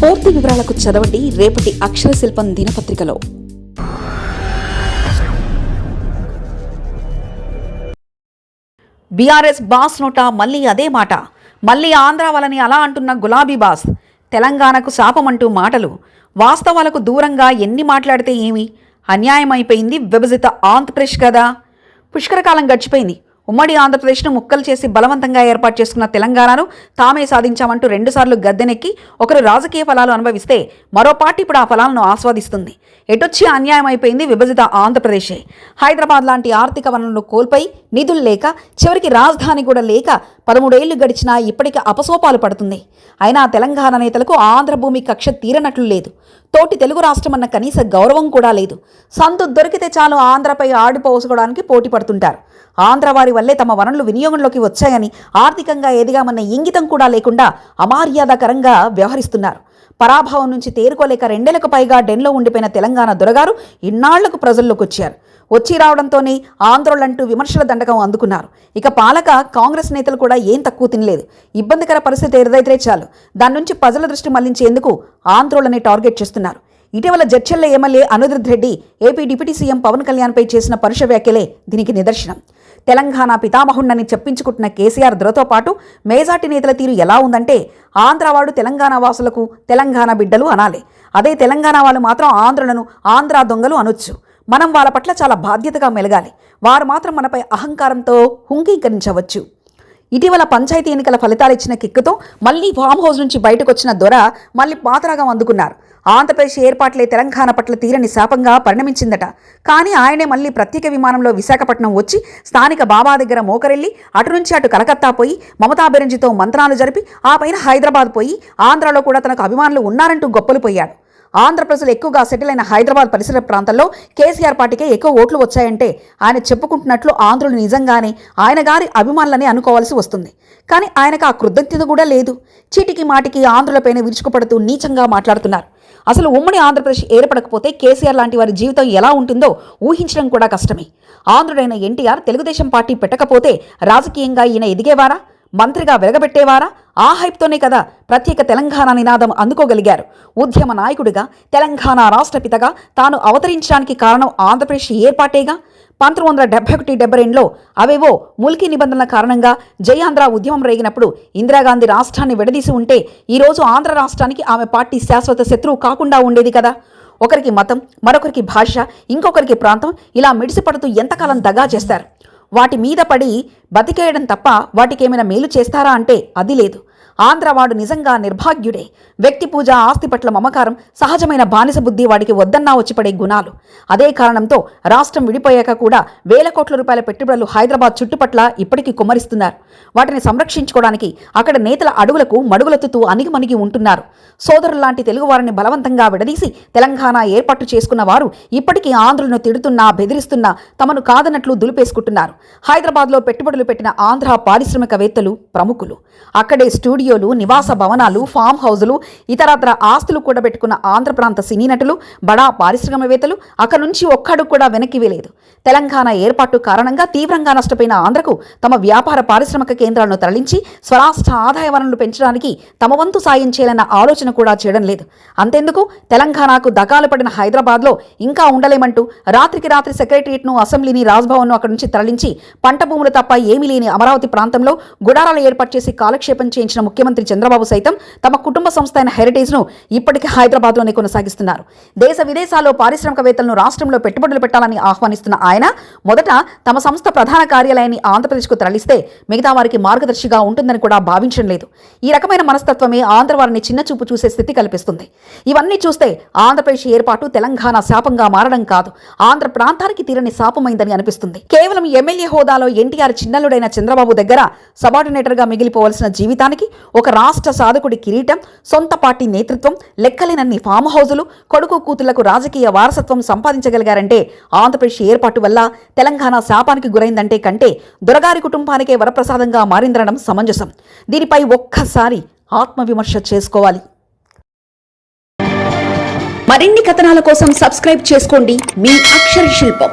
పూర్తి వివరాలకు చదవండి రేపటి అక్షర శిల్పం దినపత్రికలో. బీఆర్ఎస్ బాస్ నోట మళ్ళీ అదే మాట. మళ్ళీ ఆంధ్ర వాళ్ళని అలా అంటున్న గులాబీ బాస్. తెలంగాణకు శాపమంటూ మాటలు. వాస్తవాలకు దూరంగా ఎన్ని మాట్లాడితే ఏమి? అన్యాయం అయిపోయింది విభజిత ఆంధ్రప్రదేశ్ కదా. పుష్కరకాలం గడిచిపోయింది. ఉమ్మడి ఆంధ్రప్రదేశ్ను ముక్కలు చేసి బలవంతంగా ఏర్పాటు చేసుకున్న తెలంగాణను తామే సాధించామంటూ రెండుసార్లు గద్దెనెక్కి ఒకరు రాజకీయ ఫలాలు అనుభవిస్తే మరో పార్టీ ఇప్పుడు ఆ ఫలాలను ఆస్వాదిస్తుంది. ఎటొచ్చి అన్యాయం అయిపోయింది విభజిత ఆంధ్రప్రదేశే. హైదరాబాద్ లాంటి ఆర్థిక వనరులు కోల్పోయి నిధులు లేక చివరికి రాజధాని కూడా లేక పదమూడేళ్ళు గడిచినా ఇప్పటికీ అపసోపాలు పడుతుంది అయినా తెలంగాణ నేతలకు ఆంధ్రభూమి కక్ష తీరనట్లు లేదు. తోటి తెలుగు రాష్ట్రం అన్న కనీస గౌరవం కూడా లేదు. సందు దొరికితే చాలు ఆంధ్రపై ఆడిపోసుకోవడానికి పోటీ పడుతుంటారు. ఆంధ్ర వారి వల్లే తమ వనరులు వినియోగంలోకి వచ్చాయని ఆర్థికంగా ఎదిగామన్న ఇంగితం కూడా లేకుండా అమర్యాదకరంగా వ్యవహరిస్తున్నారు. పరాభవం నుంచి తేరుకోలేక రెండేళ్ళకు పైగా డెన్లో ఉండిపోయిన తెలంగాణ దొరగారు ఇన్నాళ్ళకు ప్రజల్లోకి వచ్చారు వచ్చి రావడంతోనే ఆంధ్రులంటూ విమర్శల దండకం అందుకున్నారు. ఇక పాలక కాంగ్రెస్ నేతలు కూడా ఏం తక్కువ తినలేదు. ఇబ్బందికర పరిస్థితి ఎదురైతే చాలు. దాని నుంచి ప్రజల దృష్టి మళ్ళించేందుకు ఆంధ్రులని టార్గెట్ చేస్తున్నారు. ఇటీవల Jadcherla MLA Anirudh Reddy AP deputy CM Pawan కళ్యాణ్పై చేసిన పరుష వ్యాఖ్యలే దీనికి నిదర్శనం. తెలంగాణ పితామహుండని చెప్పించుకుంటున్న కేసీఆర్ ధరతో పాటు మేజార్టీ నేతల తీరు ఎలా ఉందంటే ఆంధ్రవాడు తెలంగాణ వాసులకు తెలంగాణ బిడ్డలు అనాలి. అదే తెలంగాణ వాళ్ళు మాత్రం ఆంధ్రులను ఆంధ్ర దొంగలు అనొచ్చు. మనం వాళ్ళ పట్ల చాలా బాధ్యతగా మెలగాలి. వారు మాత్రం మనపై అహంకారంతో హుంకీకరించవచ్చు. ఇటీవల పంచాయతీ ఎన్నికల ఫలితాలు ఇచ్చిన కిక్కుతో మళ్ళీ ఫామ్ హౌస్ నుంచి బయటకు వచ్చిన దొర మళ్ళీ పాతరాగం అందుకున్నారు. ఆంధ్రప్రదేశ్ ఏర్పాట్లే తెలంగాణ పట్ల తీరని శాపంగా పరిణమించిందట. కానీ ఆయనే మళ్ళీ ప్రత్యేక విమానంలో విశాఖపట్నం వచ్చి స్థానిక బాబా దగ్గర మోకరెల్లి అటు నుంచి అటు కలకత్తా పోయి మమతా బెనర్జీతో మంత్రాలు జరిపి ఆ పైన హైదరాబాద్ పోయి ఆంధ్రాలో కూడా తనకు అభిమానులు ఉన్నారంటూ గొప్పలు పోయాడు. ఆంధ్రప్రదేశ్లో ఎక్కువగా సెటిల్ అయిన హైదరాబాద్ పరిసర ప్రాంతాల్లో కేసీఆర్ పార్టీకే ఎక్కువ ఓట్లు వచ్చాయంటే ఆయన చెప్పుకుంటున్నట్లు ఆంధ్రులు నిజంగానే ఆయన గారి అభిమానులని అనుకోవాల్సి వస్తుంది. కానీ ఆయనకు ఆ కృతజ్ఞత కూడా లేదు. చీటికి మాటికి ఆంధ్రులపైన విరుచుకుపడుతూ నీచంగా మాట్లాడుతున్నారు. అసలు ఉమ్మడి ఆంధ్రప్రదేశ్ ఏర్పడకపోతే కేసీఆర్ లాంటి వారి జీవితం ఎలా ఉంటుందో ఊహించడం కూడా కష్టమే. ఆంధ్రుడైన ఎన్టీఆర్ తెలుగుదేశం పార్టీ పెట్టకపోతే రాజకీయంగా ఈయన ఎదిగేవారా? మంత్రిగా వెలగబెట్టేవారా? ఆ హైప్తోనే కదా ప్రత్యేక తెలంగాణ నినాదం అందుకోగలిగారు. ఉద్యమ నాయకుడిగా తెలంగాణ రాష్ట్రపితగా తాను అవతరించడానికి కారణం ఆంధ్రప్రదేశ్ ఏర్పాటేగా? పంతొమ్మిది వందల డెబ్బై ఒకటి డెబ్బై రెండులో అవేవో ముల్కీ నిబంధనల కారణంగా జయాంధ్ర ఉద్యమం రేగినప్పుడు ఇందిరాగాంధీ రాష్ట్రాన్ని విడదీసి ఉంటే ఈరోజు ఆంధ్ర రాష్ట్రానికి ఆమె పార్టీ శాశ్వత శత్రువు కాకుండా ఉండేది కదా. ఒకరికి మతం మరొకరికి భాష ఇంకొకరికి ప్రాంతం ఇలా మిడిసిపడుతూ ఎంతకాలం దగా చేస్తారు? వాటి మీద పడి బతికేయడం తప్ప వాటికేమైనా మేలు చేస్తారా అంటే అది లేదు. ఆంధ్రవాడు నిజంగా నిర్భాగ్యుడే. వ్యక్తి పూజ ఆస్తి పట్ల మమకారం సహజమైన బానిస బుద్ధి వాడికి వద్దన్నా వచ్చిపడే గుణాలు. అదే కారణంతో రాష్ట్రం విడిపోయాక కూడా వేల కోట్ల రూపాయల పెట్టుబడులు హైదరాబాద్ చుట్టుపట్ల ఇప్పటికీ కుమ్మరిస్తున్నారు. వాటిని సంరక్షించుకోవడానికి అక్కడ నేతల అడుగులకు మడుగులెత్తుతూ అణిగిమణిగి ఉంటున్నారు. సోదరులాంటి తెలుగువారిని బలవంతంగా విడదీసి తెలంగాణ ఏర్పాటు చేసుకున్న వారు ఇప్పటికీ ఆంధ్రులను తిడుతున్నా బెదిరిస్తున్నా తమను కాదన్నట్లు దులిపేసుకుంటున్నారు. హైదరాబాద్లో పెట్టుబడులు పెట్టిన ఆంధ్ర పారిశ్రామికవేత్తలు ప్రముఖులు. అక్కడే స్టూడియోలు నివాస భవనాలు ఫామ్ హౌజులు ఇతరత్ర ఆస్తులు కూడా పెట్టుకున్న ఆంధ్ర ప్రాంత సినీ నటులు బడా పారిశ్రామికవేత్తలు అక్కడి నుంచి ఒక్కడు కూడా వెనక్కి వేలేదు. తెలంగాణ ఏర్పాటు కారణంగా తీవ్రంగా నష్టపోయిన ఆంధ్రకు తమ వ్యాపార పారిశ్రామిక కేంద్రాలను తరలించి స్వరాష్ట్ర ఆదాయ వనరులు పెంచడానికి తమ వంతు సాయం చేయాలన్న ఆలోచన కూడా చేయడం లేదు. అంతెందుకు? తెలంగాణకు దగాలు పడిన హైదరాబాద్లో ఇంకా ఉండలేమంటూ రాత్రికి రాత్రి సెక్రటరియట్ను అసెంబ్లీని రాజ్భవన్ను అక్కడి నుంచి తరలించి పంట భూములు తప్ప ఏమీ లేని అమరావతి ప్రాంతంలో గుడారాలు ఏర్పాటు చేసి కాలక్షేపం చేయించిన ముఖ్యమంత్రి చంద్రబాబు సైతం తమ కుటుంబ సంస్థ అయిన హెరిటేజ్ను ఇప్పటికీ హైదరాబాద్లోనే కొనసాగిస్తున్నారు. దేశ విదేశాల్లో పారిశ్రామికవేత్తలను రాష్ట్రంలో పెట్టుబడులు పెట్టాలని ఆహ్వానిస్తున్న ఆయన మొదట తమ సంస్థ ప్రధాన కార్యాలయాన్ని ఆంధ్రప్రదేశ్కు తరలిస్తే మిగతా వారికి మార్గదర్శిగా ఉంటుందని కూడా భావించడం లేదు. ఈ రకమైన మనస్తత్వమే ఆంధ్ర వారిని చిన్న చూపు చూసే స్థితి కల్పిస్తుంది. ఇవన్నీ చూస్తే ఆంధ్రప్రదేశ్ ఏర్పాటు తెలంగాణ శాపంగా మారడం కాదు. ఆంధ్ర ప్రాంతానికి తీరని శాపమైందని అనిపిస్తుంది. కేవలం ఎమ్మెల్యే హోదాలో ఎన్టీఆర్ చిన్న చిన్నల్లుడైన చంద్రబాబు దగ్గర సబార్డినేటర్గా మిగిలిపోవలసిన జీవితానికి ఒక రాష్ట్ర సాధకుడి కిరీటం సొంత పార్టీ నేతృత్వం లెక్కలేనన్ని ఫామ్ హౌజులు కొడుకు కూతుళ్ళకు రాజకీయ వారసత్వం సంపాదించగలిగారంటే ఆంధ్రప్రదేశ్ ఏర్పాటు వల్ల తెలంగాణ శాపానికి గురైందంటే కంటే దొరగారి కుటుంబానికే వరప్రసాదంగా మారిందనడం సమంజసం. దీనిపై ఒక్కసారి ఆత్మవిమర్శ చేసుకోవాలి. మరిన్ని కథనాల కోసం సబ్స్క్రైబ్ చేసుకోండి. మీ అక్షర శిల్పం.